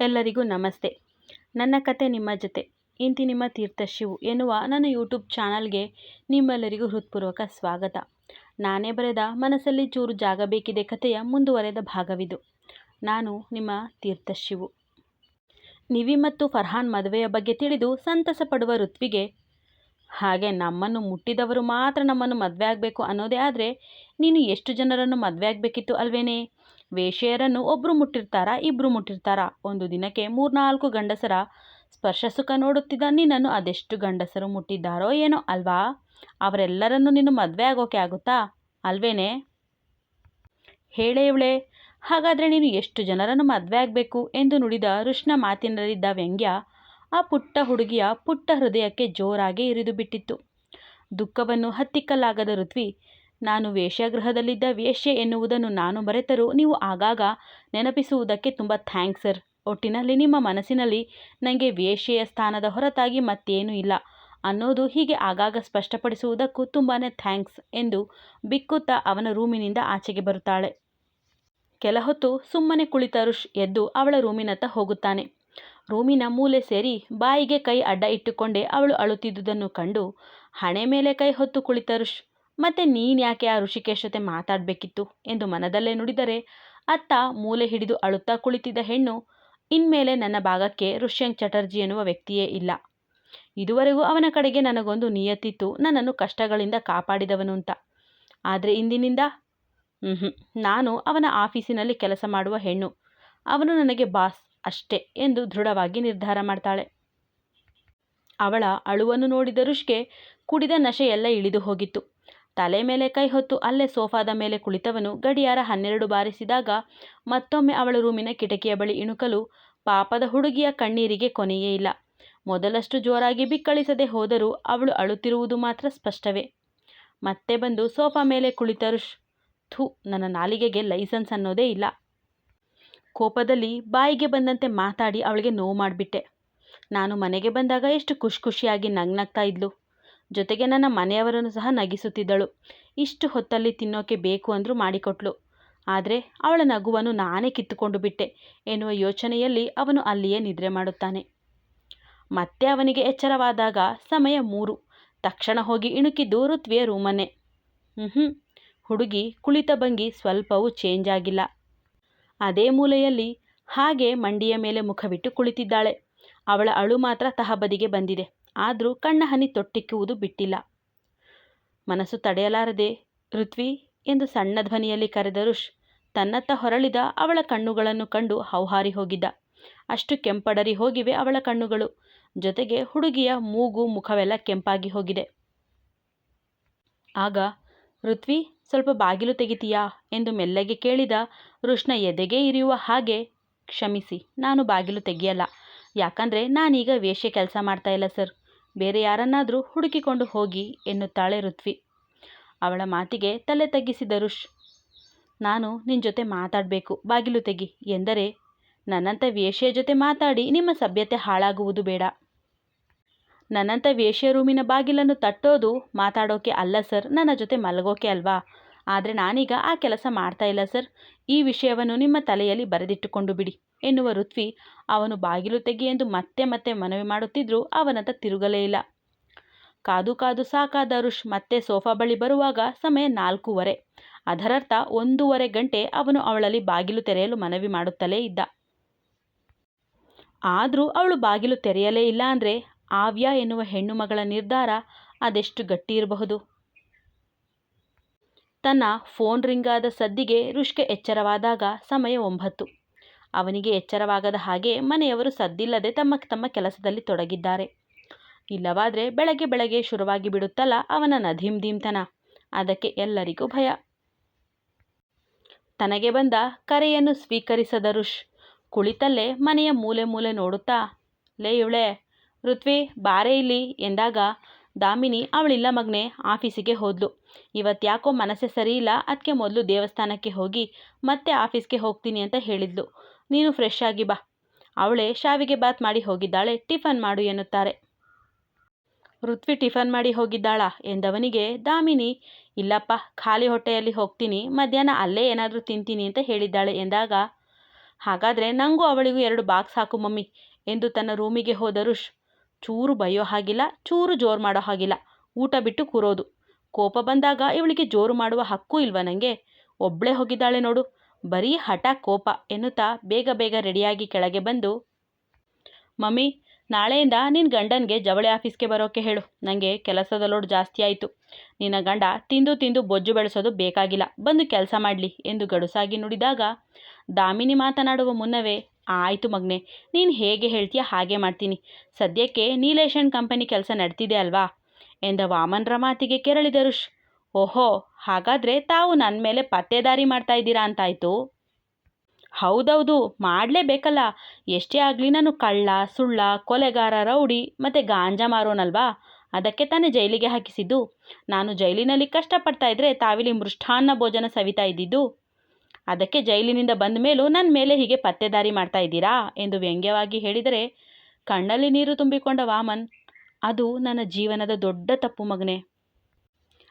ಎಲ್ಲರಿಗೂ ನಮಸ್ತೆ. ನನ್ನ ಕತೆ ನಿಮ್ಮ ಜೊತೆ. ಇಂತಿ ನಿಮ್ಮ ತೀರ್ಥ ಶಿವು ಎನ್ನುವ ನನ್ನ ಯೂಟ್ಯೂಬ್ ಚಾನಲ್ಗೆ ನಿಮ್ಮೆಲ್ಲರಿಗೂ ಹೃತ್ಪೂರ್ವಕ ಸ್ವಾಗತ. ನಾನೇ ಬರೆದ ಮನಸ್ಸಲ್ಲಿ ಚೂರು ಜಾಗ ಬೇಕಿದೆ ಕಥೆಯ ಮುಂದುವರೆದ ಭಾಗವಿದು. ನಾನು ನಿಮ್ಮ ತೀರ್ಥ ಶಿವು. ನಿವಿ ಮತ್ತು ಫರ್ಹಾನ್ ಮದುವೆಯ ಬಗ್ಗೆ ತಿಳಿದು ಸಂತಸ ಪಡುವ ಋತ್ವಿಗೆ, ಹಾಗೆ ನಮ್ಮನ್ನು ಮುಟ್ಟಿದವರು ಮಾತ್ರ ನಮ್ಮನ್ನು ಮದುವೆ ಆಗಬೇಕು ಅನ್ನೋದೇ ಆದರೆ ನೀನು ಎಷ್ಟು ಜನರನ್ನು ಮದುವೆ ಆಗಬೇಕಿತ್ತು ಅಲ್ವೇನೆ? ವೇಶ್ಯೆಯರನ್ನು ಒಬ್ಬರು ಮುಟ್ಟಿರ್ತಾರಾ ಇಬ್ಬರು ಮುಟ್ಟಿರ್ತಾರಾ? ಒಂದು ದಿನಕ್ಕೆ ಮೂರ್ನಾಲ್ಕು ಗಂಡಸರ ಸ್ಪರ್ಶ ಸುಖ ನೋಡುತ್ತಿದ್ದ ನಿನ್ನನ್ನು ಅದೆಷ್ಟು ಗಂಡಸರು ಮುಟ್ಟಿದ್ದಾರೋ ಏನೋ ಅಲ್ವಾ? ಅವರೆಲ್ಲರನ್ನು ನೀನು ಮದುವೆ ಆಗೋಕೆ ಆಗುತ್ತಾ? ಅಲ್ವೇನೆ? ಹೇಳೇ ಇವಳೆ ಹಾಗಾದರೆ ನೀನು ಎಷ್ಟು ಜನರನ್ನು ಮದುವೆ ಆಗಬೇಕು ಎಂದು ನುಡಿದ ಋಷ್ಣ ಮಾತಿನಲ್ಲಿದ್ದ ವ್ಯಂಗ್ಯ ಆ ಪುಟ್ಟ ಹುಡುಗಿಯ ಪುಟ್ಟ ಹೃದಯಕ್ಕೆ ಜೋರಾಗಿ ಇರಿದು ಬಿಟ್ಟಿತ್ತು ದುಃಖವನ್ನು ಹತ್ತಿಕ್ಕಲಾಗದ ಋತ್ವಿ ನಾನು ವೇಶ್ಯಾಗೃಹದಲ್ಲಿದ್ದ ವೇಶ್ಯೆ ಎನ್ನುವುದನ್ನು ನಾನು ಮರೆತರೂ ನೀವು ಆಗಾಗ ನೆನಪಿಸುವುದಕ್ಕೆ ತುಂಬ ಥ್ಯಾಂಕ್ಸ್, ಸರ್. ಒಟ್ಟಿನಲ್ಲಿ ನಿಮ್ಮ ಮನಸ್ಸಿನಲ್ಲಿ ನನಗೆ ವೇಶ್ಯೆಯ ಸ್ಥಾನದ ಹೊರತಾಗಿ ಮತ್ತೇನೂ ಇಲ್ಲ. ಅನ್ನೋದು ಹೀಗೆ ಆಗಾಗ ಸ್ಪಷ್ಟಪಡಿಸುವುದಕ್ಕೂ ತುಂಬಾ ಥ್ಯಾಂಕ್ಸ್ ಎಂದು ಬಿಕ್ಕುತ್ತಾ ಅವನ ರೂಮಿನಿಂದ ಆಚೆಗೆ ಬರುತ್ತಾಳೆ. ಕೆಲ ಹೊತ್ತು ಸುಮ್ಮನೆ ಕುಳಿತ ಋಷ್ ಎದ್ದು ಅವಳ ರೂಮಿನತ್ತ ಹೋಗುತ್ತಾನೆ. ರೂಮಿನ ಮೂಲೆ ಸೇರಿ ಬಾಯಿಗೆ ಕೈ ಅಡ್ಡ ಇಟ್ಟುಕೊಂಡೇ ಅವಳು ಅಳುತ್ತಿದ್ದುದನ್ನು ಕಂಡು ಹಣೆ ಮೇಲೆ ಕೈ ಹೊತ್ತು ಕುಳಿತ ಋಷ್ ಮತ್ತೆ ನೀನು ಯಾಕೆ ಆ ಋಷಿಕೇಶ್ ಜೊತೆ ಮಾತಾಡಬೇಕಿತ್ತು ಎಂದು ಮನದಲ್ಲೇ ನುಡಿದರೆ, ಅತ್ತ ಮೂಲೆ ಹಿಡಿದು ಅಳುತ್ತಾ ಕುಳಿತಿದ್ದ ಹೆಣ್ಣು, ಇನ್ಮೇಲೆ ನನ್ನ ಭಾಗಕ್ಕೆ ಋಷ್ಯಂಕ್ ಚಟರ್ಜಿ ಎನ್ನುವ ವ್ಯಕ್ತಿಯೇ ಇಲ್ಲ. ಇದುವರೆಗೂ ಅವನ ಕಡೆಗೆ ನನಗೊಂದು ನಿಯತ್ತಿತ್ತು, ನನ್ನನ್ನು ಕಷ್ಟಗಳಿಂದ ಕಾಪಾಡಿದವನು ಅಂತ. ಆದರೆ ಇಂದಿನಿಂದ? ಹ್ಞೂ ನಾನು ಅವನ ಆಫೀಸಿನಲ್ಲಿ ಕೆಲಸ ಮಾಡುವ ಹೆಣ್ಣು. ಅವನು ನನಗೆ ಬಾಸ್ ಅಷ್ಟೇ ಎಂದು ದೃಢವಾಗಿ ನಿರ್ಧಾರ ಮಾಡ್ತಾಳೆ. ಅವಳ ಅಳುವನ್ನು ನೋಡಿದ ಋಷ್ಗೆ ಕುಡಿದ ನಶೆ ಎಲ್ಲ ಇಳಿದು ಹೋಗಿತ್ತು. ತಲೆ ಮೇಲೆ ಕೈ ಹೊತ್ತು ಅಲ್ಲೇ ಸೋಫಾದ ಮೇಲೆ ಕುಳಿತವನು ಗಡಿಯಾರ ಹನ್ನೆರಡು ಬಾರಿಸಿದಾಗ ಮತ್ತೊಮ್ಮೆ ಅವಳ ರೂಮಿನ ಕಿಟಕಿಯ ಬಳಿ ಇಣುಕಲು ಪಾಪದ ಹುಡುಗಿಯ ಕಣ್ಣೀರಿಗೆ ಕೊನೆಯೇ ಇಲ್ಲ. ಮೊದಲಷ್ಟು ಜೋರಾಗಿ ಬಿಕ್ಕಳಿಸದೆ ಹೋದರೂ ಅವಳು ಅಳುತ್ತಿರುವುದು ಮಾತ್ರ ಸ್ಪಷ್ಟವೇ. ಮತ್ತೆ ಬಂದು ಸೋಫಾ ಮೇಲೆ ಕುಳಿತರು ಥು, ನನ್ನ ನಾಲಿಗೆಗೆ ಲೈಸೆನ್ಸ್ ಅನ್ನೋದೇ ಇಲ್ಲ. ಕೋಪದಲ್ಲಿ ಬಾಯಿಗೆ ಬಂದಂತೆ ಮಾತಾಡಿ ಅವಳಿಗೆ ನೋವು ಮಾಡಿಬಿಟ್ಟೆ. ನಾನು ಮನೆಗೆ ಬಂದಾಗ ಎಷ್ಟು ಖುಷಿ ಖುಷಿಯಾಗಿ ನಗ್ನಗ್ತಾ ಇದ್ಲು. ಜೊತೆಗೆ ನನ್ನ ಮನೆಯವರನ್ನು ಸಹ ನಗಿಸುತ್ತಿದ್ದಳು. ಇಷ್ಟು ಹೊತ್ತಲ್ಲಿ ತಿನ್ನೋಕೆ ಬೇಕು ಅಂದರೂ ಮಾಡಿಕೊಟ್ಲು. ಆದರೆ ಅವಳ ನಗುವನ್ನು ನಾನೇ ಕಿತ್ತುಕೊಂಡು ಬಿಟ್ಟೆ ಎನ್ನುವ ಯೋಚನೆಯಲ್ಲಿ ಅವನು ಅಲ್ಲಿಯೇ ನಿದ್ರೆ ಮಾಡುತ್ತಾನೆ. ಮತ್ತೆ ಅವನಿಗೆ ಎಚ್ಚರವಾದಾಗ ಸಮಯ ಮೂರು. ತಕ್ಷಣ ಹೋಗಿ ಇಣುಕಿದ್ದು ಋತ್ವಿಯ ರೂಮನೆ ಹ್ಞೂ ಹುಡುಗಿ ಕುಳಿತ ಭಂಗಿ ಸ್ವಲ್ಪವೂ ಚೇಂಜ್ ಆಗಿಲ್ಲ. ಅದೇ ಮೂಲೆಯಲ್ಲಿ ಹಾಗೆ ಮಂಡಿಯ ಮೇಲೆ ಮುಖವಿಟ್ಟು ಕುಳಿತಿದ್ದಾಳೆ. ಅವಳ ಅಳು ಮಾತ್ರ ತಹಬದಿಗೆ ಬಂದಿದೆ. ಆದರೂ ಕಣ್ಣ ಹನಿ ತೊಟ್ಟಿಕ್ಕುವುದು ಬಿಟ್ಟಿಲ್ಲ. ಮನಸ್ಸು ತಡೆಯಲಾರದೆ, ಋತ್ವಿ ಎಂದು ಸಣ್ಣ ಧ್ವನಿಯಲ್ಲಿ ಕರೆದ ಋಷ್ ತನ್ನತ್ತ ಹೊರಳಿದ ಅವಳ ಕಣ್ಣುಗಳನ್ನು ಕಂಡು ಹೌಹಾರಿ ಹೋಗಿದ್ದ. ಅಷ್ಟು ಕೆಂಪಡರಿ ಹೋಗಿವೆ ಅವಳ ಕಣ್ಣುಗಳು. ಜೊತೆಗೆ ಹುಡುಗಿಯ ಮೂಗು ಮುಖವೆಲ್ಲ ಕೆಂಪಾಗಿ ಹೋಗಿದೆ. ಆಗ, ಋತ್ವಿ, ಸ್ವಲ್ಪ ಬಾಗಿಲು ತೆಗಿತೀಯಾ? ಎಂದು ಮೆಲ್ಲಗೆ ಕೇಳಿದ ಋಷ್ನ ಎದೆಗೆ ಇರಿಯುವ ಹಾಗೆ, ಕ್ಷಮಿಸಿ, ನಾನು ಬಾಗಿಲು ತೆಗಿಯಲ್ಲ. ಯಾಕಂದರೆ ನಾನೀಗ ವೇಷ್ಯ ಕೆಲಸ ಮಾಡ್ತಾ ಇಲ್ಲ ಸರ್. ಬೇರೆ ಯಾರನ್ನಾದರೂ ಹುಡುಕಿಕೊಂಡು ಹೋಗಿ ಎನ್ನುತ್ತಾಳೆ ಋತ್ವಿ. ಅವಳ ಮಾತಿಗೆ ತಲೆ ತಗ್ಗಿಸಿದ ರುಷ್ ನಾನು ನಿನ್ನ ಜೊತೆ ಮಾತಾಡಬೇಕು, ಬಾಗಿಲು ತೆಗಿ ಎಂದರೆ, ನನ್ನಂಥ ವೇಷ್ಯ ಜೊತೆ ಮಾತಾಡಿ ನಿಮ್ಮ ಸಭ್ಯತೆ ಹಾಳಾಗುವುದು ಬೇಡ. ನನ್ನಂಥ ವೇಶ್ಯ ರೂಮಿನ ಬಾಗಿಲನ್ನು ತಟ್ಟೋದು ಮಾತಾಡೋಕೆ ಅಲ್ಲ ಸರ್, ನನ್ನ ಜೊತೆ ಮಲಗೋಕೆ ಅಲ್ವಾ? ಆದರೆ ನಾನೀಗ ಆ ಕೆಲಸ ಮಾಡ್ತಾ ಇಲ್ಲ ಸರ್. ಈ ವಿಷಯವನ್ನು ನಿಮ್ಮ ತಲೆಯಲ್ಲಿ ಬರೆದಿಟ್ಟುಕೊಂಡು ಬಿಡಿ. ಎನ್ನುವ ಋತ್ವಿ ಅವನು ಬಾಗಿಲು ತೆಗಿ ಎಂದು ಮತ್ತೆ ಮತ್ತೆ ಮನವಿ ಮಾಡುತ್ತಿದ್ದರೂ ಅವನತ್ತ ತಿರುಗಲೇ ಇಲ್ಲ. ಕಾದು ಕಾದು ಸಾಕಾದ ಋಷ್ ಮತ್ತೆ ಸೋಫಾ ಬಳಿ ಬರುವಾಗ ಸಮಯ ನಾಲ್ಕೂವರೆ. ಅದರರ್ಥ ಒಂದೂವರೆ ಗಂಟೆ ಅವನು ಅವಳಲ್ಲಿ ಬಾಗಿಲು ತೆರೆಯಲು ಮನವಿ ಮಾಡುತ್ತಲೇ ಇದ್ದ. ಆದರೂ ಅವಳು ಬಾಗಿಲು ತೆರೆಯಲೇ ಇಲ್ಲ ಅಂದರೆ ಆವ್ಯ ಎನ್ನುವ ಹೆಣ್ಣು ಮಗಳ ನಿರ್ಧಾರ ಅದೆಷ್ಟು ಗಟ್ಟಿ ಇರಬಹುದು? ತನ್ನ ಫೋನ್ ರಿಂಗಾದ ಸದ್ದಿಗೆ ರುಷ್ಕೆ ಎಚ್ಚರವಾದಾಗ ಸಮಯ ಒಂಬತ್ತು. ಅವನಿಗೆ ಎಚ್ಚರವಾಗದ ಹಾಗೆ ಮನೆಯವರು ಸದ್ದಿಲ್ಲದೆ ತಮ್ಮ ತಮ್ಮ ಕೆಲಸದಲ್ಲಿ ತೊಡಗಿದ್ದಾರೆ. ಇಲ್ಲವಾದರೆ ಬೆಳಗ್ಗೆ ಬೆಳಗ್ಗೆ ಶುರುವಾಗಿ ಬಿಡುತ್ತಲ್ಲ ಅವನ ನಧೀಮ್ ದೀಮ್ತನ ಅದಕ್ಕೆ ಎಲ್ಲರಿಗೂ ಭಯ. ತನಗೆ ಬಂದ ಕರೆಯನ್ನು ಸ್ವೀಕರಿಸದ ಋಷ್ ಕುಳಿತಲ್ಲೇ ಮನೆಯ ಮೂಲೆ ಮೂಲೆ ನೋಡುತ್ತಾ, ಲೇ ಇವಳೆ, ಋತ್ವಿ, ಬಾರೇ ಇಲ್ಲಿ ಎಂದಾಗ ದಾಮಿನಿ ಅವಳಿಲ್ಲ ಮಗನೆ ಆಫೀಸಿಗೆ ಹೋದ್ಲು. ಇವತ್ತು ಯಾಕೋ ಮನಸ್ಸೇ ಸರಿ ಇಲ್ಲ ಅದಕ್ಕೆ ಮೊದಲು ದೇವಸ್ಥಾನಕ್ಕೆ ಹೋಗಿ ಮತ್ತೆ ಆಫೀಸ್ಗೆ ಹೋಗ್ತೀನಿ ಅಂತ ಹೇಳಿದ್ಲು. ನೀನು ಫ್ರೆಶ್ ಆಗಿ ಬಾ. ಅವಳೇ ಶಾವಿಗೆ ಬಾತ್ ಮಾಡಿ ಹೋಗಿದ್ದಾಳೆ, ಟಿಫನ್ ಮಾಡು ಎನ್ನುತ್ತಾರೆ. ಋತ್ವಿ ಟಿಫನ್ ಮಾಡಿ ಹೋಗಿದ್ದಾಳಾ ಎಂದವನಿಗೆ, ದಾಮಿನಿ, ಇಲ್ಲಪ್ಪ, ಖಾಲಿ ಹೊಟ್ಟೆಯಲ್ಲಿ ಹೋಗ್ತೀನಿ, ಮಧ್ಯಾಹ್ನ ಅಲ್ಲೇ ಏನಾದರೂ ತಿಂತೀನಿ ಅಂತ ಹೇಳಿದ್ದಾಳೆ ಎಂದಾಗ, ಹಾಗಾದರೆ ನನಗೂ ಅವಳಿಗೂ ಎರಡು ಬಾಕ್ಸ್ ಹಾಕು ಮಮ್ಮಿ ಎಂದು ತನ್ನ ರೂಮಿಗೆ ಹೋದ ರುಷ್ ಚೂರು ಬೈಯೋ ಹಾಗಿಲ್ಲ, ಚೂರು ಜೋರು ಮಾಡೋ ಹಾಗಿಲ್ಲ, ಊಟ ಬಿಟ್ಟು ಕೂರೋದು. ಕೋಪ ಬಂದಾಗ ಇವಳಿಗೆ ಜೋರು ಮಾಡುವ ಹಕ್ಕು ಇಲ್ವಾ ನನಗೆ ಒಬ್ಬಳೇ ಹೋಗಿದ್ದಾಳೆ ನೋಡು ಬರೀ ಹಠ ಕೋಪ ಎನ್ನುತ್ತಾ ಬೇಗ ಬೇಗ ರೆಡಿಯಾಗಿ ಕೆಳಗೆ ಬಂದು, ಮಮ್ಮಿ, ನಾಳೆಯಿಂದ ನಿನ್ನ ಗಂಡನಿಗೆ ಜವಳಿ ಆಫೀಸ್ಗೆ ಬರೋಕೆ ಹೇಳು. ನನಗೆ ಕೆಲಸದ ಲೋಡ್ ಜಾಸ್ತಿ ಆಯಿತು. ನಿನ್ನ ಗಂಡ ತಿಂದು ತಿಂದು ಬೊಜ್ಜು ಬೆಳೆಸೋದು ಬೇಕಾಗಿಲ್ಲ. ಬಂದು ಕೆಲಸ ಮಾಡಲಿ ಎಂದು ಗಡುಸಾಗಿ ನುಡಿದಾಗ, ದಾಮಿನಿ ಮಾತನಾಡುವ ಮುನ್ನವೇ, ಆಯಿತು ಮಗ್ನೆ, ನೀನು ಹೇಗೆ ಹೇಳ್ತೀಯ ಹಾಗೆ ಮಾಡ್ತೀನಿ. ಸದ್ಯಕ್ಕೆ ನೀಲೇಶನ್ ಕಂಪನಿ ಕೆಲಸ ನಡ್ತಿದೆ ಅಲ್ವಾ? ಎಂದ ವಾಮನರ ಮಾತಿಗೆ ಕೆರಳಿದ ಋಷ್ ಓಹೋ, ಹಾಗಾದರೆ ತಾವು ನನ್ನ ಮೇಲೆ ಪತ್ತೆದಾರಿ ಮಾಡ್ತಾ ಇದ್ದೀರಾ ಅಂತಾಯ್ತು. ಹೌದೌದು, ಮಾಡಲೇಬೇಕಲ್ಲ. ಎಷ್ಟೇ ಆಗಲಿ ನಾನು ಕಳ್ಳ, ಸುಳ್ಳ, ಕೊಲೆಗಾರ, ರೌಡಿ, ಮತ್ತು ಗಾಂಜಾ ಮಾರೋನಲ್ವಾ? ಅದಕ್ಕೆ ತಾನೇ ಜೈಲಿಗೆ ಹಾಕಿಸಿದ್ದು. ನಾನು ಜೈಲಿನಲ್ಲಿ ಕಷ್ಟಪಡ್ತಾ ಇದ್ದರೆ ತಾವಿಲ್ಲಿ ಮೃಷ್ಟಾನ್ನ ಭೋಜನ ಸವಿತಾ ಇದ್ದಿದ್ದು. ಅದಕ್ಕೆ ಜೈಲಿನಿಂದ ಬಂದ ಮೇಲೂ ನನ್ನ ಮೇಲೆ ಹೀಗೆ ಪತ್ತೆದಾರಿ ಮಾಡ್ತಾ ಇದ್ದೀರಾ ಎಂದು ವ್ಯಂಗ್ಯವಾಗಿ ಹೇಳಿದರೆ, ಕಣ್ಣಲ್ಲಿ ನೀರು ತುಂಬಿಕೊಂಡ ವಾಮನ್, ಅದು ನನ್ನ ಜೀವನದ ದೊಡ್ಡ ತಪ್ಪು ಮಗನೆ.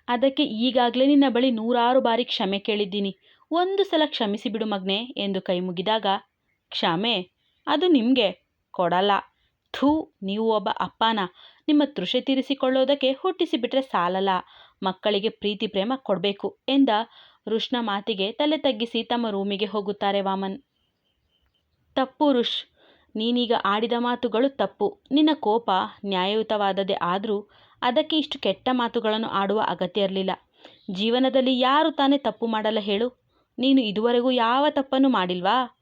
ಅದಕ್ಕೆ ಈಗಾಗಲೇ ನಿನ್ನ ಬಳಿ ನೂರಾರು ಬಾರಿ ಕ್ಷಮೆ ಕೇಳಿದ್ದೀನಿ. ಒಂದು ಸಲ ಕ್ಷಮಿಸಿ ಬಿಡು ಮಗ್ನೆ ಎಂದು ಕೈ ಮುಗಿದಾಗ, ಕ್ಷಮೆ? ಅದು ನಿಮಗೆ ಕೊಡಲ್ಲ. ಥೂ, ನೀವು ಒಬ್ಬ ಅಪ್ಪನ. ನಿಮ್ಮ ತೃಷೆ ತೀರಿಸಿಕೊಳ್ಳೋದಕ್ಕೆ ಹುಟ್ಟಿಸಿಬಿಟ್ರೆ ಸಾಲಲ್ಲ. ಮಕ್ಕಳಿಗೆ ಪ್ರೀತಿ ಪ್ರೇಮ ಕೊಡಬೇಕು ಎಂದ ಋಷ್ನ ಮಾತಿಗೆ ತಲೆ ತಗ್ಗಿಸಿ ತಮ್ಮ ರೂಮಿಗೆ ಹೋಗುತ್ತಾರೆ ವಾಮನ್. ತಪ್ಪು ಋಷ್ ನೀನೀಗ ಆಡಿದ ಮಾತುಗಳು ತಪ್ಪು. ನಿನ್ನ ಕೋಪ ನ್ಯಾಯಯುತವಾದದೇ ಆದರೂ ಅದಕ್ಕೆ ಇಷ್ಟು ಕೆಟ್ಟ ಮಾತುಗಳನ್ನು ಆಡುವ ಅಗತ್ಯ ಇರಲಿಲ್ಲ. ಜೀವನದಲ್ಲಿ ಯಾರು ತಾನೇ ತಪ್ಪು ಮಾಡಲ್ಲ ಹೇಳು. ನೀನು ಇದುವರೆಗೂ ಯಾವ ತಪ್ಪನ್ನು ಮಾಡಿಲ್ವಾ?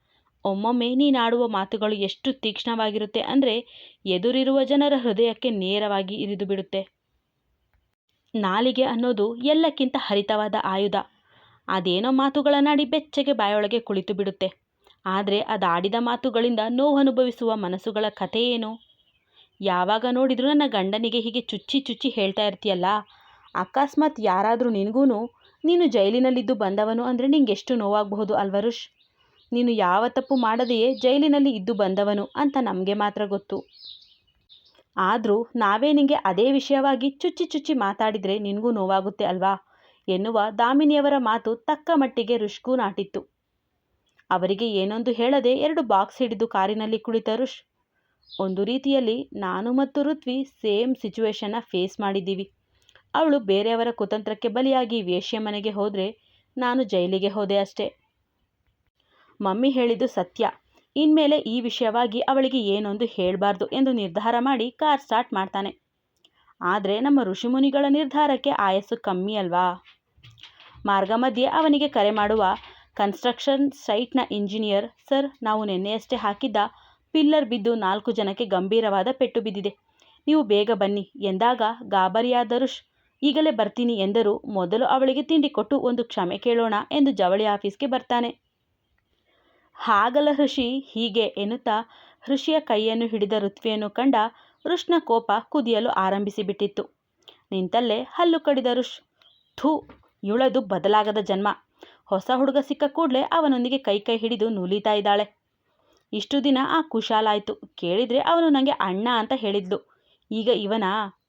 ಒಮ್ಮೊಮ್ಮೆ ನೀನಾಡುವ ಮಾತುಗಳು ಎಷ್ಟು ತೀಕ್ಷ್ಣವಾಗಿರುತ್ತೆ ಅಂದರೆ ಎದುರಿರುವ ಜನರ ಹೃದಯಕ್ಕೆ ನೇರವಾಗಿ ಇರಿದು ಬಿಡುತ್ತೆ. ನಾಲಿಗೆ ಅನ್ನೋದು ಎಲ್ಲಕ್ಕಿಂತ ಹರಿತವಾದ ಆಯುಧ. ಅದೇನೋ ಮಾತುಗಳನ್ನಾಡಿ ಬೆಚ್ಚಗೆ ಬಾಯೊಳಗೆ ಕುಳಿತು ಬಿಡುತ್ತೆ. ಆದರೆ ಅದಾಡಿದ ಮಾತುಗಳಿಂದ ನೋವು ಅನುಭವಿಸುವ ಮನಸ್ಸುಗಳ ಕಥೆ ಯಾವಾಗ ನೋಡಿದರೂ ನನ್ನ ಗಂಡನಿಗೆ ಹೀಗೆ ಚುಚ್ಚಿ ಚುಚ್ಚಿ ಹೇಳ್ತಾ ಇರ್ತೀಯಲ್ಲ. ಅಕಸ್ಮಾತ್ ಯಾರಾದರೂ ನಿನಗೂ ನೀನು ಜೈಲಿನಲ್ಲಿದ್ದು ಬಂದವನು ಅಂದರೆ ನಿಂಗೆ ಎಷ್ಟು ನೋವಾಗಬಹುದು ಅಲ್ವರುಷ್ ನೀನು ಯಾವ ತಪ್ಪು ಮಾಡದೆಯೇ ಜೈಲಿನಲ್ಲಿ ಇದ್ದು ಬಂದವನು ಅಂತ ನಮಗೆ ಮಾತ್ರ ಗೊತ್ತು. ಆದರೂ ನಾವೇ ನಿಮಗೆ ಅದೇ ವಿಷಯವಾಗಿ ಚುಚ್ಚಿ ಚುಚ್ಚಿ ಮಾತಾಡಿದರೆ ನಿನಗೂ ನೋವಾಗುತ್ತೆ ಅಲ್ವಾ? ಎನ್ನುವ ದಾಮಿನಿಯವರ ಮಾತು ತಕ್ಕ ಮಟ್ಟಿಗೆ ರುಷ್ಗೂ ನಾಟಿತ್ತು. ಅವರಿಗೆ ಏನೊಂದು ಹೇಳದೆ ಎರಡು ಬಾಕ್ಸ್ ಹಿಡಿದು ಕಾರಿನಲ್ಲಿ ಕುಳಿತ ಋಷ್ ಒಂದು ರೀತಿಯಲ್ಲಿ ನಾನು ಮತ್ತು ಋತ್ವಿ ಸೇಮ್ ಸಿಚುವೇಶನ್ನ ಫೇಸ್ ಮಾಡಿದ್ದೀವಿ. ಅವಳು ಬೇರೆಯವರ ಕುತಂತ್ರಕ್ಕೆ ಬಲಿಯಾಗಿ ವೇಶ್ಯ ಮನೆಗೆ ಹೋದರೆ ನಾನು ಜೈಲಿಗೆ ಹೋದೆ ಅಷ್ಟೇ. ಮಮ್ಮಿ ಹೇಳಿದ್ದು ಸತ್ಯ. ಇನ್ಮೇಲೆ ಈ ವಿಷಯವಾಗಿ ಅವಳಿಗೆ ಏನೊಂದು ಹೇಳಬಾರ್ದು ಎಂದು ನಿರ್ಧಾರ ಮಾಡಿ ಕಾರ್ ಸ್ಟಾರ್ಟ್ ಮಾಡ್ತಾನೆ. ಆದರೆ ನಮ್ಮ ಋಷಿಮುನಿಗಳ ನಿರ್ಧಾರಕ್ಕೆ ಆಯಸ್ಸು ಕಮ್ಮಿ ಅಲ್ವಾ? ಮಾರ್ಗ ಮಧ್ಯೆ ಅವನಿಗೆ ಕರೆ ಮಾಡುವ ಕನ್ಸ್ಟ್ರಕ್ಷನ್ ಸೈಟ್ನ ಇಂಜಿನಿಯರ್ ಸರ್, ನಾವು ನಿನ್ನೆಯಷ್ಟೇ ಹಾಕಿದ್ದ ಪಿಲ್ಲರ್ ಬಿದ್ದು ನಾಲ್ಕು ಜನಕ್ಕೆ ಗಂಭೀರವಾದ ಪೆಟ್ಟು ಬಿದ್ದಿದೆ. ನೀವು ಬೇಗ ಬನ್ನಿ ಎಂದಾಗ ಗಾಬರಿಯಾದ ಋಷ್ ಈಗಲೇ ಬರ್ತೀನಿ ಎಂದರು ಮೊದಲು ಅವಳಿಗೆ ತಿಂಡಿ ಕೊಟ್ಟು ಒಂದು ಕ್ಷಮೆ ಕೇಳೋಣ ಎಂದು ಜವಳಿ ಆಫೀಸ್ಗೆ ಬರ್ತಾನೆ. ಹಾಗಲ ಋಷಿ ಹೀಗೆ ಎನ್ನುತ್ತಾ ಋಷಿಯ ಕೈಯನ್ನು ಹಿಡಿದ ಋತ್ವಿಯನ್ನು ಕಂಡ ಋಷ್ನ ಕೋಪ ಕುದಿಯಲು ಆರಂಭಿಸಿಬಿಟ್ಟಿತ್ತು. ನಿಂತಲ್ಲೇ ಹಲ್ಲು ಕಡಿದ ಋಷ್, ಥೂ, ಇವಳದು ಬದಲಾಗದ ಜನ್ಮ. ಹೊಸ ಹುಡುಗ ಸಿಕ್ಕ ಕೂಡಲೇ ಅವನೊಂದಿಗೆ ಕೈ ಕೈ ಹಿಡಿದು ನೂಲಿತಾ ಇದ್ದಾಳೆ. ಇಷ್ಟು ದಿನ ಆ ಕುಶಾಲಾಯಿತು ಕೇಳಿದರೆ ಅವನು ನನಗೆ ಅಣ್ಣ ಅಂತ ಹೇಳಿದ್ಲು. ಈಗ ಇವನ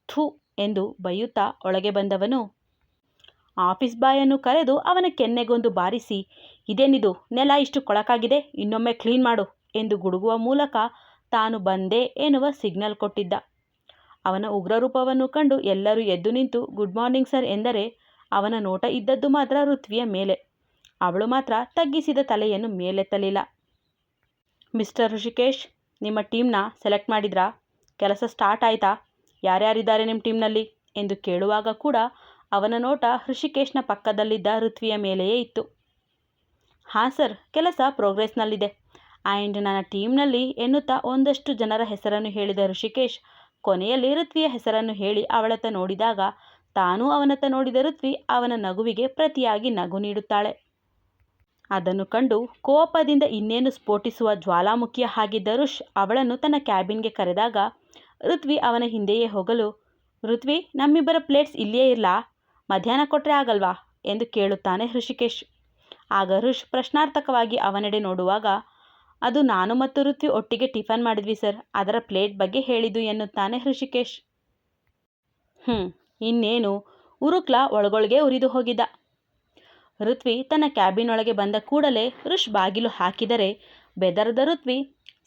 ಥು ಎಂದು ಬೈಯುತ್ತಾ ಒಳಗೆ ಬಂದವನು. ಆಫೀಸ್ ಬಾಯನ್ನು ಕರೆದು ಅವನ ಕೆನ್ನೆಗೊಂದು ಬಾರಿಸಿ, ಇದೇನಿದು? ನೆಲ ಇಷ್ಟು ಕೊಳಕಾಗಿದೆ. ಇನ್ನೊಮ್ಮೆ ಕ್ಲೀನ್ ಮಾಡು ಎಂದು ಗುಡುಗುವ ಮೂಲಕ ತಾನು ಬಂದೆ ಎನ್ನುವ ಸಿಗ್ನಲ್ ಕೊಟ್ಟಿದ್ದ. ಅವನ ಉಗ್ರರೂಪವನ್ನು ಕಂಡು ಎಲ್ಲರೂ ಎದ್ದು ನಿಂತು, ಗುಡ್ ಮಾರ್ನಿಂಗ್ ಸರ್ ಎಂದರೆ ಅವನ ನೋಟ ಇದ್ದದ್ದು ಮಾತ್ರ ಋತ್ವಿಯ ಮೇಲೆ. ಅವಳು ಮಾತ್ರ ತಗ್ಗಿಸಿದ ತಲೆಯನ್ನು ಮೇಲೆತ್ತಲಿಲ್ಲ. ಮಿಸ್ಟರ್ ಋಷಿಕೇಶ್, ನಿಮ್ಮ ಟೀಮ್ನ ಸೆಲೆಕ್ಟ್ ಮಾಡಿದ್ರಾ? ಕೆಲಸ ಸ್ಟಾರ್ಟ್ ಆಯಿತಾ? ಯಾರ್ಯಾರಿದ್ದಾರೆ ನಿಮ್ಮ ಟೀಮ್ನಲ್ಲಿ? ಎಂದು ಕೇಳುವಾಗ ಕೂಡ ಅವನ ನೋಟ ಋಷಿಕೇಶ್ನ ಪಕ್ಕದಲ್ಲಿದ್ದ ಋತ್ವಿಯ ಮೇಲೆಯೇ ಇತ್ತು. ಹಾಂ ಸರ್, ಕೆಲಸ ಪ್ರೋಗ್ರೆಸ್ನಲ್ಲಿದೆ. ಆ್ಯಂಡ್ ನನ್ನ ಟೀಮ್ನಲ್ಲಿ ಎನ್ನುತ್ತಾ ಒಂದಷ್ಟು ಜನರ ಹೆಸರನ್ನು ಹೇಳಿದ ಋಷಿಕೇಶ್, ಕೊನೆಯಲ್ಲಿ ಋತ್ವಿಯ ಹೆಸರನ್ನು ಹೇಳಿ ಅವಳತ್ತ ನೋಡಿದಾಗ ತಾನೂ ಅವನತ್ತ ನೋಡಿದ ಋತ್ವಿ ಅವನ ನಗುವಿಗೆ ಪ್ರತಿಯಾಗಿ ನಗು ನೀಡುತ್ತಾಳೆ. ಅದನ್ನು ಕಂಡು ಕೋಪದಿಂದ ಇನ್ನೇನು ಸ್ಫೋಟಿಸುವ ಜ್ವಾಲಾಮುಖಿಯ ಹಾಗಿದ್ದ ಋಷ್ ಅವಳನ್ನು ತನ್ನ ಕ್ಯಾಬಿನ್ಗೆ ಕರೆದಾಗ, ಋತ್ವಿ ಅವನ ಹಿಂದೆಯೇ ಹೋಗಲು. ಋತ್ವಿ, ನಮ್ಮಿಬ್ಬರ ಪ್ಲೇಟ್ಸ್ ಇಲ್ಲಿಯೇ ಇರಲಾ. ಮಧ್ಯಾಹ್ನ ಕೊಟ್ಟರೆ ಆಗಲ್ವಾ? ಎಂದು ಕೇಳುತ್ತಾನೆ ಋಷಿಕೇಶ್ ಆಗ ಋಷ್ ಪ್ರಶ್ನಾರ್ಥಕವಾಗಿ ಅವನೆಡೆ ನೋಡುವಾಗ, ಅದು ನಾನು ಮತ್ತು ಋತ್ವಿ ಒಟ್ಟಿಗೆ ಟಿಫನ್ ಮಾಡಿದ್ವಿ ಸರ್. ಅದರ ಪ್ಲೇಟ್ ಬಗ್ಗೆ ಹೇಳಿದ್ದು ಎನ್ನುತ್ತಾನೆ ಋಷಿಕೇಶ್ ಹ್ಞೂ ಇನ್ನೇನು. ಉರುಕ್ಲ ಒಳಗೊಳಗೆ ಉರಿದು ಹೋಗಿದ್ದ. ಋತ್ವಿ ತನ್ನ ಕ್ಯಾಬಿನೊಳಗೆ ಬಂದ ಕೂಡಲೇ ಋಷ್ ಬಾಗಿಲು ಹಾಕಿದರೆ, ಬೆದರದ ಋತ್ವಿ,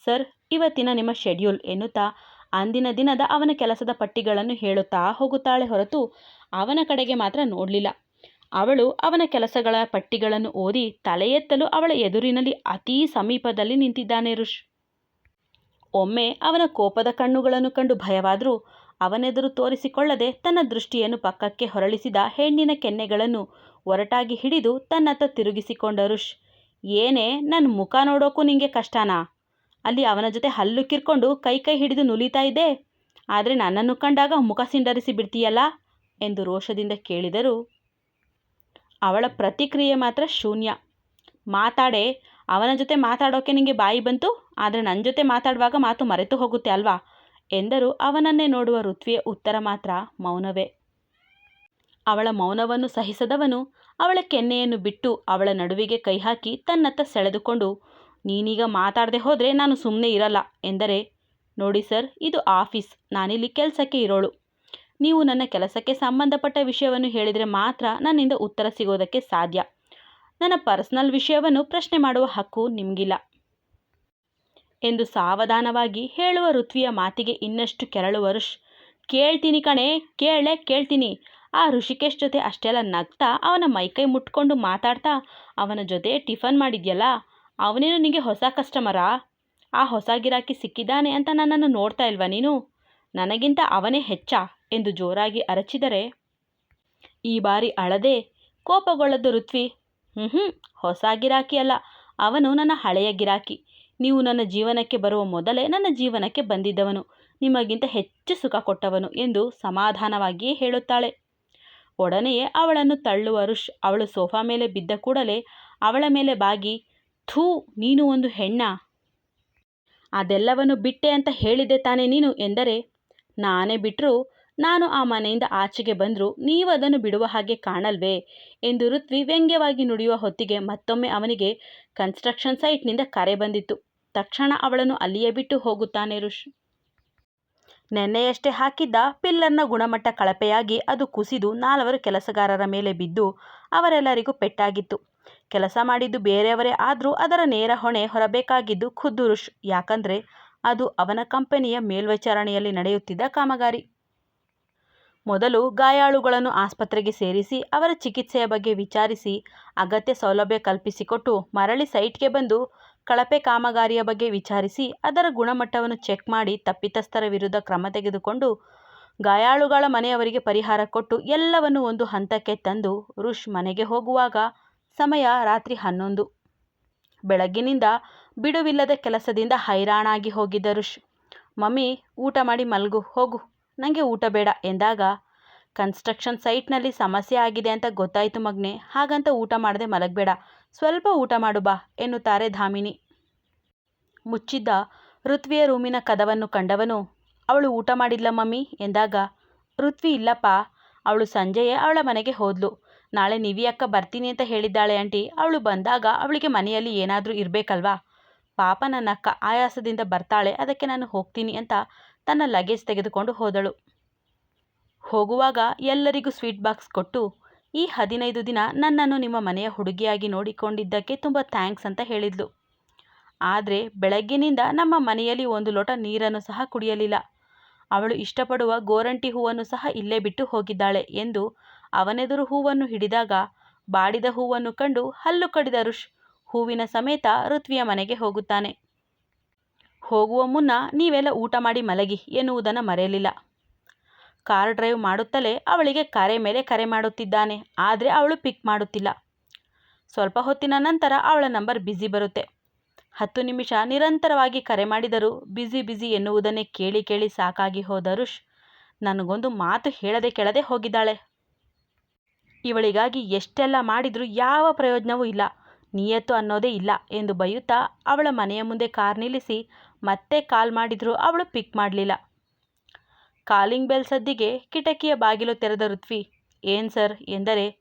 ಸರ್, ಇವತ್ತಿನ ನಿಮ್ಮ ಶೆಡ್ಯೂಲ್ ಎನ್ನುತ್ತಾ ಅಂದಿನ ದಿನದ ಅವನ ಕೆಲಸದ ಪಟ್ಟಿಗಳನ್ನು ಹೇಳುತ್ತಾ ಹೋಗುತ್ತಾಳೆ ಹೊರತು ಅವನ ಕಡೆಗೆ ಮಾತ್ರ ನೋಡಲಿಲ್ಲ. ಅವಳು ಅವನ ಕೆಲಸಗಳ ಪಟ್ಟಿಗಳನ್ನು ಓದಿ ತಲೆ ಎತ್ತಲು ಅವಳ ಎದುರಿನಲ್ಲಿ ಅತೀ ಸಮೀಪದಲ್ಲಿ ನಿಂತಿದ್ದಾನೆ ಋಷ್. ಒಮ್ಮೆ ಅವನ ಕೋಪದ ಕಣ್ಣುಗಳನ್ನು ಕಂಡು ಭಯವಾದರೂ ಅವನೆದುರು ತೋರಿಸಿಕೊಳ್ಳದೆ ತನ್ನ ದೃಷ್ಟಿಯನ್ನು ಪಕ್ಕಕ್ಕೆ ಹೊರಳಿಸಿದ ಹೆಣ್ಣಿನ ಕೆನ್ನೆಗಳನ್ನು ಒರಟಾಗಿ ಹಿಡಿದು ತನ್ನತ್ತ ತಿರುಗಿಸಿಕೊಂಡ ಋಷ್, ಏನೇ ನನ್ನ ಮುಖ ನೋಡೋಕ್ಕೂ ನಿಂಗೆ ಕಷ್ಟನಾ? ಅಲ್ಲಿ ಅವನ ಜೊತೆ ಹಲ್ಲು ಕಿರ್ಕೊಂಡು ಕೈ ಕೈ ಹಿಡಿದು ನುಲಿತಾ ಇದ್ದೆ. ಆದರೆ ನನ್ನನ್ನು ಕಂಡಾಗ ಮುಖ ಸಿಂಡರಿಸಿ ಬಿಡ್ತೀಯಲ್ಲ? ಎಂದು ರೋಷದಿಂದ ಕೇಳಿದರು ಅವಳ ಪ್ರತಿಕ್ರಿಯೆ ಮಾತ್ರ ಶೂನ್ಯ. ಮಾತಾಡೆ, ಅವನ ಜೊತೆ ಮಾತಾಡೋಕೆ ನಿಮಗೆ ಬಾಯಿ ಬಂತು? ಆದರೆ ನನ್ನ ಜೊತೆ ಮಾತಾಡುವಾಗ ಮಾತು ಮರೆತು ಹೋಗುತ್ತೆ ಅಲ್ವಾ? ಎಂದರು ಅವನನ್ನೇ ನೋಡುವ ಋತ್ವಿಯ ಉತ್ತರ ಮಾತ್ರ ಮೌನವೇ. ಅವಳ ಮೌನವನ್ನು ಸಹಿಸದವನು ಅವಳ ಕೆನ್ನೆಯನ್ನು ಬಿಟ್ಟು ಅವಳ ನಡುವಿಗೆ ಕೈ ಹಾಕಿ ತನ್ನತ್ತ ಸೆಳೆದುಕೊಂಡು, ನೀನೀಗ ಮಾತಾಡದೆ ಹೋದರೆ ನಾನು ಸುಮ್ಮನೆ ಇರಲ್ಲ ಎಂದರೆ, ನೋಡಿ ಸರ್, ಇದು ಆಫೀಸ್, ನಾನಿಲ್ಲಿ ಕೆಲಸಕ್ಕೆ ಇರೋಳು. ನೀವು ನನ್ನ ಕೆಲಸಕ್ಕೆ ಸಂಬಂಧಪಟ್ಟ ವಿಷಯವನ್ನು ಹೇಳಿದರೆ ಮಾತ್ರ ನನ್ನಿಂದ ಉತ್ತರ ಸಿಗೋದಕ್ಕೆ ಸಾಧ್ಯ. ನನ್ನ ಪರ್ಸನಲ್ ವಿಷಯವನ್ನು ಪ್ರಶ್ನೆ ಮಾಡುವ ಹಕ್ಕು ನಿಮಗಿಲ್ಲ. ಎಂದು ಸಾವಧಾನವಾಗಿ ಹೇಳುವ ಋತ್ವಿಯ ಮಾತಿಗೆ ಇನ್ನಷ್ಟು ಕೆರಳುವ ಕೇಳ್ತೀನಿ ಕಣೆ ಕೇಳೇ ಕೇಳ್ತೀನಿ ಆ ಋಷಿಕೇಶ್ ಜೊತೆ ಅಷ್ಟೆಲ್ಲ ನಗ್ತಾ ಅವನ ಮೈಕೈ ಮುಟ್ಕೊಂಡು ಮಾತಾಡ್ತಾ, ಅವನ ಜೊತೆ ಟಿಫನ್ ಮಾಡಿದ್ಯಲ್ಲ, ಅವನೇನು ನಿನಗೆ ಹೊಸ ಕಸ್ಟಮರಾ? ಆ ಹೊಸ ಗಿರಾಕಿ ಸಿಕ್ಕಿದ್ದಾನೆ ಅಂತ ನನ್ನನ್ನು ನೋಡ್ತಾ ಇಲ್ವಾ ನೀನು? ನನಗಿಂತ ಅವನೇ ಹೆಚ್ಚ? ಎಂದು ಜೋರಾಗಿ ಅರಚಿದರೆ. ಈ ಬಾರಿ ಅಳದೆ? ಕೋಪಗೊಳ್ಳದ್ದು ಋತ್ವಿ. ಹ್ಞೂ ಹ್ಞೂ ಹೊಸ ಗಿರಾಕಿ ಅಲ್ಲ, ಅವನು ನನ್ನ ಹಳೆಯ ಗಿರಾಕಿ. ನೀವು ನನ್ನ ಜೀವನಕ್ಕೆ ಬರುವ ಮೊದಲೇ ನನ್ನ ಜೀವನಕ್ಕೆ ಬಂದಿದ್ದವನು. ನಿಮಗಿಂತ ಹೆಚ್ಚು ಸುಖ ಕೊಟ್ಟವನು ಎಂದು ಸಮಾಧಾನವಾಗಿಯೇ ಹೇಳುತ್ತಾಳೆ. ಒಡನೆಯೇ ಅವಳನ್ನು ತಳ್ಳುವ ರುಷ್ ಅವಳು ಸೋಫಾ ಮೇಲೆ ಬಿದ್ದ ಕೂಡಲೇ ಅವಳ ಮೇಲೆ ಬಾಗಿ, ಥೂ, ನೀನು ಒಂದು ಹೆಣ್ಣ. ಅದೆಲ್ಲವನ್ನು ಬಿಟ್ಟೆ ಅಂತ ಹೇಳಿದೆ ತಾನೇ ನೀನು ಎಂದರೆ, ನಾನೇ ಬಿಟ್ಟರು ನಾನು ಆ ಮನೆಯಿಂದ ಆಚೆಗೆ ಬಂದರೂ ನೀವು ಅದನ್ನು ಬಿಡುವ ಹಾಗೆ ಕಾಣಲ್ವೇ ಎಂದು ಋತ್ವಿ ವ್ಯಂಗ್ಯವಾಗಿ ನುಡಿಯುವ ಹೊತ್ತಿಗೆ ಮತ್ತೊಮ್ಮೆ ಅವನಿಗೆ ಕನ್ಸ್ಟ್ರಕ್ಷನ್ ಸೈಟ್ನಿಂದ ಕರೆ ಬಂದಿತ್ತು. ತಕ್ಷಣ ಅವಳನ್ನು ಅಲ್ಲಿಯೇ ಬಿಟ್ಟು ಹೋಗುತ್ತಾನೆ ಋಷ್. ನೆನ್ನೆಯಷ್ಟೇ ಹಾಕಿದ್ದ ಪಿಲ್ಲರ್ನ ಗುಣಮಟ್ಟ ಕಳಪೆಯಾಗಿ ಅದು ಕುಸಿದು ನಾಲ್ವರು ಕೆಲಸಗಾರರ ಮೇಲೆ ಬಿದ್ದು ಅವರೆಲ್ಲರಿಗೂ ಪೆಟ್ಟಾಗಿತ್ತು ಕೆಲಸ ಮಾಡಿದ್ದು ಬೇರೆಯವರೇ ಆದರೂ ಅದರ ನೇರ ಹೊಣೆ ಹೊರಬೇಕಾಗಿದ್ದು ಖುದ್ದು ರುಷ್. ಯಾಕಂದರೆ ಅದು ಅವನ ಕಂಪನಿಯ ಮೇಲ್ವಿಚಾರಣೆಯಲ್ಲಿ ನಡೆಯುತ್ತಿದ್ದ ಕಾಮಗಾರಿ ಮೊದಲು ಗಾಯಾಳುಗಳನ್ನು ಆಸ್ಪತ್ರೆಗೆ ಸೇರಿಸಿ, ಅವರ ಚಿಕಿತ್ಸೆಯ ಬಗ್ಗೆ ವಿಚಾರಿಸಿ, ಅಗತ್ಯ ಸೌಲಭ್ಯ ಕಲ್ಪಿಸಿಕೊಟ್ಟು ಮರಳಿ ಸೈಟ್ಗೆ ಬಂದು ಕಳಪೆ ಕಾಮಗಾರಿಯ ಬಗ್ಗೆ ವಿಚಾರಿಸಿ, ಅದರ ಗುಣಮಟ್ಟವನ್ನು ಚೆಕ್ ಮಾಡಿ ತಪ್ಪಿತಸ್ಥರ ವಿರುದ್ಧ ಕ್ರಮ ತೆಗೆದುಕೊಂಡು ಗಾಯಾಳುಗಳ ಮನೆಯವರಿಗೆ ಪರಿಹಾರ ಕೊಟ್ಟು ಎಲ್ಲವನ್ನು ಒಂದು ಹಂತಕ್ಕೆ ತಂದು ರುಷ್ ಮನೆಗೆ ಹೋಗುವಾಗ ಸಮಯ ರಾತ್ರಿ ಹನ್ನೊಂದು. ಬೆಳಗ್ಗಿನಿಂದ ಬಿಡುವಿಲ್ಲದ ಕೆಲಸದಿಂದ ಹೈರಾಣಾಗಿ ಹೋಗಿದ್ದ ರುಷ್, ಮಮ್ಮಿ, ಊಟ ಮಾಡಿ ಮಲಗು, ಹೋಗು ನನಗೆ ಊಟ ಬೇಡ ಎಂದಾಗ ಕನ್ಸ್ಟ್ರಕ್ಷನ್ ಸೈಟ್ನಲ್ಲಿ ಸಮಸ್ಯೆ ಆಗಿದೆ ಅಂತ ಗೊತ್ತಾಯಿತು ಮಗ್ನೆ. ಹಾಗಂತ ಊಟ ಮಾಡದೆ ಮಲಗಬೇಡ. ಸ್ವಲ್ಪ ಊಟ ಮಾಡು ಬಾ, ಎನ್ನುತ್ತಾರೆ ಧಾಮಿನಿ. ಮುಚ್ಚಿದ್ದ ಋತ್ವಿಯ ರೂಮಿನ ಕದವನ್ನು ಕಂಡವನು, ಅವಳು ಊಟ ಮಾಡಿಲ್ಲ ಮಮ್ಮಿ? ಎಂದಾಗ, ಋತ್ವಿ ಇಲ್ಲಪ್ಪ, ಅವಳು ಸಂಜೆಯೇ ಅವಳ ಮನೆಗೆ ಹೋದ್ಲು. ನಾಳೆ ನಿವಿ ಅಕ್ಕ ಬರ್ತೀನಿ ಅಂತ ಹೇಳಿದ್ದಾಳೆ ಆಂಟಿ. ಅವಳು ಬಂದಾಗ ಅವಳಿಗೆ ಮನೆಯಲ್ಲಿ ಏನಾದರೂ ಇರಬೇಕಲ್ವಾ? ಪಾಪ ನನ್ನ ಅಕ್ಕ ಆಯಾಸದಿಂದ ಬರ್ತಾಳೆ, ಅದಕ್ಕೆ ನಾನು ಹೋಗ್ತೀನಿ ಅಂತ ತನ್ನ ಲಗೇಜ್ ತೆಗೆದುಕೊಂಡು ಹೋದಳು. ಹೋಗುವಾಗ ಎಲ್ಲರಿಗೂ ಸ್ವೀಟ್ ಬಾಕ್ಸ್ ಕೊಟ್ಟು, ಈ ಹದಿನೈದು ದಿನ ನನ್ನನ್ನು ನಿಮ್ಮ ಮನೆಯ ಹುಡುಗಿಯಾಗಿ ನೋಡಿಕೊಂಡಿದ್ದಕ್ಕೆ ತುಂಬ ಥ್ಯಾಂಕ್ಸ್ ಅಂತ ಹೇಳಿದ್ಲು. ಆದರೆ ಬೆಳಗ್ಗಿನಿಂದ ನಮ್ಮ ಮನೆಯಲ್ಲಿ ಒಂದು ಲೋಟ ನೀರನ್ನು ಸಹ ಕುಡಿಯಲಿಲ್ಲ. ಅವಳು ಇಷ್ಟಪಡುವ ಗೋರಂಟಿ ಹೂವನ್ನು ಸಹ ಇಲ್ಲೇ ಬಿಟ್ಟು ಹೋಗಿದ್ದಾಳೆ ಎಂದು ಅವನೆದುರು ಹೂವನ್ನು ಹಿಡಿದಾಗ, ಬಾಡಿದ ಹೂವನ್ನು ಕಂಡು ಹಲ್ಲು ಕಡಿದ ಋಷ್ ಹೂವಿನ ಸಮೇತ ಋತ್ವಿಯ ಮನೆಗೆ ಹೋಗುತ್ತಾನೆ. ಹೋಗುವ ಮುನ್ನ ನೀವೆಲ್ಲ ಊಟ ಮಾಡಿ ಮಲಗಿ ಎನ್ನುವುದನ್ನು ಮರೆಯಲಿಲ್ಲ. ಕಾರ್ ಡ್ರೈವ್ ಮಾಡುತ್ತಲೇ ಅವಳಿಗೆ ಕರೆ ಮೇಲೆ ಕರೆ ಮಾಡುತ್ತಿದ್ದಾನೆ, ಆದರೆ ಅವಳು ಪಿಕ್ ಮಾಡುತ್ತಿಲ್ಲ. ಸ್ವಲ್ಪ ಹೊತ್ತಿನ ನಂತರ ಅವಳ ನಂಬರ್ ಬ್ಯುಸಿ ಬರುತ್ತೆ. ಹತ್ತು ನಿಮಿಷ ನಿರಂತರವಾಗಿ ಕರೆ ಮಾಡಿದರೂ ಬ್ಯುಸಿ ಬ್ಯುಸಿ ಎನ್ನುವುದನ್ನೇ ಕೇಳಿ ಕೇಳಿ ಸಾಕಾಗಿ ಹೋದ ಋಷ್ ನನಗೊಂದು ಮಾತು ಹೇಳದೆ ಕೆಳದೆ ಹೋಗಿದ್ದಾಳೆ. ಇವಳಿಗಾಗಿ ಎಷ್ಟೆಲ್ಲ ಮಾಡಿದರೂ ಯಾವ ಪ್ರಯೋಜನವೂ ಇಲ್ಲ, ನಿಯತ್ತು ಅನ್ನೋದೇ ಇಲ್ಲ ಎಂದು ಬೈಯುತ್ತಾ ಅವಳ ಮನೆಯ ಮುಂದೆ ಕಾರ್ ನಿಲ್ಲಿಸಿ ಮತ್ತೆ ಕಾಲ್ ಮಾಡಿದರೂ ಅವಳು ಪಿಕ್ ಮಾಡಲಿಲ್ಲ. ಕಾಲಿಂಗ್ ಬೆಲ್ ಸದ್ದಿಗೆ ಕಿಟಕಿಯ ಬಾಗಿಲು ತೆರೆದ ಋತ್ವಿ. ಏನು ಸರ್? ಎಂದರೆ,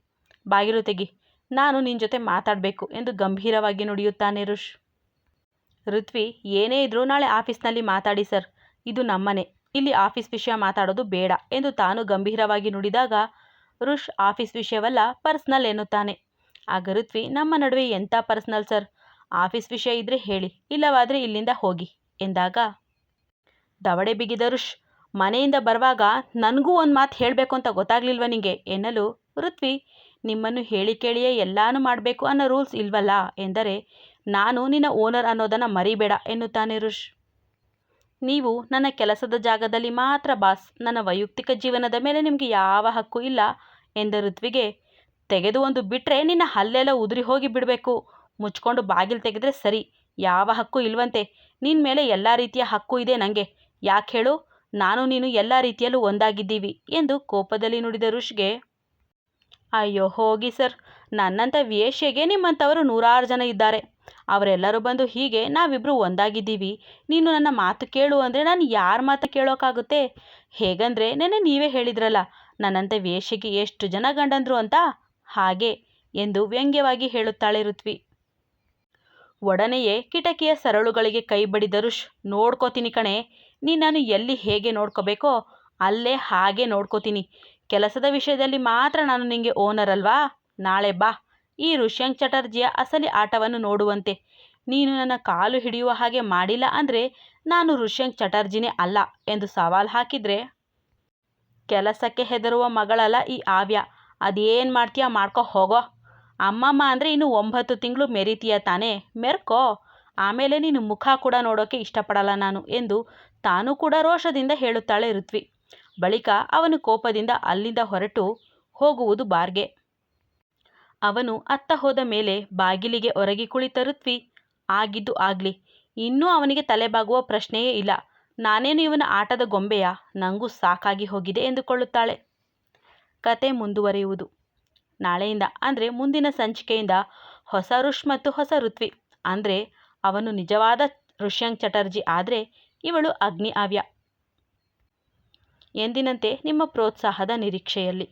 ಬಾಗಿಲು ತೆಗಿ. ನಾನು ನಿನ್ನ ಜೊತೆ ಮಾತಾಡಬೇಕು ಎಂದು ಗಂಭೀರವಾಗಿ ನುಡಿಯುತ್ತಾನೆ ಋಷ್. ಋತ್ವಿ, ಏನೇ ಇದ್ರೂ ನಾಳೆ ಆಫೀಸ್ನಲ್ಲಿ ಮಾತಾಡಿ ಸರ್. ಇದು ನಮ್ಮನೆ. ಇಲ್ಲಿ ಆಫೀಸ್ ವಿಷಯ ಮಾತಾಡೋದು ಬೇಡ ಎಂದು ತಾನು ಗಂಭೀರವಾಗಿ ನುಡಿದಾಗ ಋಷ್ ಆಫೀಸ್ ವಿಷಯವಲ್ಲ, ಪರ್ಸ್ನಲ್ ಎನ್ನುತ್ತಾನೆ. ಆಗ ಋತ್ವಿ, ನಮ್ಮ ನಡುವೆ ಎಂಥ ಪರ್ಸ್ನಲ್ ಸರ್? ಆಫೀಸ್ ವಿಷಯ ಇದ್ದರೆ ಹೇಳಿ, ಇಲ್ಲವಾದರೆ ಇಲ್ಲಿಂದ ಹೋಗಿ ಎಂದಾಗ, ದವಡೆ ಬಿಗಿದ ಋಷ್ ಮನೆಯಿಂದ ಬರುವಾಗ ನನಗೂ ಒಂದು ಮಾತು ಹೇಳಬೇಕು ಅಂತ ಗೊತ್ತಾಗ್ಲಿಲ್ವ ನಿಂಗೆ? ಎನ್ನಲು ಋತ್ವಿ, ನಿಮ್ಮನ್ನು ಹೇಳಿ ಕೇಳಿಯೇ ಎಲ್ಲಾನು ಮಾಡಬೇಕು ಅನ್ನೋ ರೂಲ್ಸ್ ಇಲ್ವಲ್ಲ? ಎಂದರೆ, ನಾನು ನಿನ್ನ ಓನರ್ ಅನ್ನೋದನ್ನು ಮರಿಬೇಡ, ಎನ್ನುತ್ತಾನೆ ಋಷ್. ನೀವು ನನ್ನ ಕೆಲಸದ ಜಾಗದಲ್ಲಿ ಮಾತ್ರ ಬಾಸ್. ನನ್ನ ವೈಯಕ್ತಿಕ ಜೀವನದ ಮೇಲೆ ನಿಮಗೆ ಯಾವ ಹಕ್ಕು ಇಲ್ಲ? ಎಂದ ಋತ್ವಿಗೆ, ತೆಗೆದು ಒಂದು ಬಿಟ್ಟರೆ ನಿನ್ನ ಹಲ್ಲೆಲ್ಲ ಉದುರಿ ಹೋಗಿ ಬಿಡಬೇಕು. ಮುಚ್ಕೊಂಡು ಬಾಗಿಲು ತೆಗೆದ್ರೆ ಸರಿ, ಯಾವ ಹಕ್ಕು ಇಲ್ವಂತೆ? ನಿನ್ನ ಮೇಲೆ ಎಲ್ಲ ರೀತಿಯ ಹಕ್ಕು ಇದೆ ನನಗೆ ಯಾಕೆ ಹೇಳು? ನಾನು ನೀನು ಎಲ್ಲ ರೀತಿಯಲ್ಲೂ ಒಂದಾಗಿದ್ದೀವಿ ಎಂದು ಕೋಪದಲ್ಲಿ ನುಡಿದ ಋಷ್ಗೆ, ಅಯ್ಯೋ ಹೋಗಿ ಸರ್, ನನ್ನಂಥ ವೇಷ್ಯೆಗೆ ನಿಮ್ಮಂಥವರು ನೂರಾರು ಜನ ಇದ್ದಾರೆ. ಅವರೆಲ್ಲರೂ ಬಂದು ಹೀಗೆ ನಾವಿಬ್ಬರು ಒಂದಾಗಿದ್ದೀವಿ. ನೀನು ನನ್ನ ಮಾತು ಕೇಳು ಅಂದರೆ ನಾನು ಯಾರ ಮಾತು ಕೇಳೋಕ್ಕಾಗುತ್ತೆ ಹೇಗಂದರೆ ನೆನ್ನೆ ನೀವೇ ಹೇಳಿದ್ರಲ್ಲ, ನನ್ನಂಥ ವೇಶ್ಯೆಗೆ ಎಷ್ಟು ಜನ ಗಂಡಂದ್ರು ಅಂತ? ಹಾಗೆ ಎಂದು ವ್ಯಂಗ್ಯವಾಗಿ ಹೇಳುತ್ತಾಳೆ ಋತ್ವಿ. ಒಡನೆಯೇ ಕಿಟಕಿಯ ಸರಳುಗಳಿಗೆ ಕೈ ಬಡಿದ ನೋಡ್ಕೋತೀನಿ ಕಣೆ ನೀ ನಾನು ಎಲ್ಲಿ ಹೇಗೆ ನೋಡ್ಕೋಬೇಕೋ ಅಲ್ಲೇ ಹಾಗೆ ನೋಡ್ಕೋತೀನಿ. ಕೆಲಸದ ವಿಷಯದಲ್ಲಿ ಮಾತ್ರ ನಾನು ನಿಂಗೆ ಓನರ್ ಅಲ್ವಾ? ನಾಳೆ ಬಾ. ಈ ಋಷ್ಯಂಕ್ ಚಟರ್ಜಿಯ ಅಸಲಿ ಆಟವನ್ನು ನೋಡುವಂತೆ. ನೀನು ನನ್ನ ಕಾಲು ಹಿಡಿಯುವ ಹಾಗೆ ಮಾಡಿಲ್ಲ ಅಂದರೆ ನಾನು ಋಷ್ಯಂಕ್ ಚಟರ್ಜಿನೇ ಅಲ್ಲ ಎಂದು ಸವಾಲು ಹಾಕಿದರೆ? ಕೆಲಸಕ್ಕೆ ಹೆದರುವ ಮಗಳಲ್ಲ ಈ ಆವ್ಯ. ಅದೇನು ಮಾಡ್ತೀಯ ಮಾಡ್ಕೋ ಹೋಗೋ. ಅಮ್ಮಮ್ಮ ಅಂದರೆ ಇನ್ನು ಒಂಬತ್ತು ತಿಂಗಳು ಮೆರಿತೀಯ ತಾನೇ. ಮೆರ್ಕೋ. ಆಮೇಲೆ ನೀನು ಮುಖ ಕೂಡ ನೋಡೋಕ್ಕೆ ಇಷ್ಟಪಡಲ್ಲ ನಾನು ಎಂದು ತಾನೂ ಕೂಡ ರೋಷದಿಂದ ಹೇಳುತ್ತಾಳೆ ಋತ್ವಿ. ಬಳಿಕ ಅವನು ಕೋಪದಿಂದ ಅಲ್ಲಿಂದ ಹೊರಟು ಹೋಗುವುದು ಬಾರ್ಗೆ. ಅವನು ಅತ್ತ ಹೋದ ಮೇಲೆ ಬಾಗಿಲಿಗೆ ಒರಗಿ ಕುಳಿತ ಋತ್ವಿ, ಆಗಿದ್ದು ಆಗಲಿ, ಇನ್ನೂ ಅವನಿಗೆ ತಲೆಬಾಗುವ ಪ್ರಶ್ನೆಯೇ ಇಲ್ಲ. ನಾನೇನು ಇವನ ಆಟದ ಗೊಂಬೆಯ? ನಂಗೂ ಸಾಕಾಗಿ ಹೋಗಿದೆ ಎಂದುಕೊಳ್ಳುತ್ತಾಳೆ. ಕತೆ ಮುಂದುವರಿಯುವುದು. ನಾಳೆಯಿಂದ, ಅಂದರೆ ಮುಂದಿನ ಸಂಚಿಕೆಯಿಂದ ಹೊಸ ಋಷ್ ಮತ್ತು ಹೊಸ ಋತ್ವಿ. ಅಂದರೆ ಅವನು ನಿಜವಾದ ಋಷ್ಯಂಕ್ ಚಟರ್ಜಿ, ಆದರೆ ಇವಳು ಅಗ್ನಿ ಆವ್ಯ ಎಂದಿನಂತೆ ನಿಮ್ಮ ಪ್ರೋತ್ಸಾಹದ ನಿರೀಕ್ಷೆಯಲ್ಲಿ.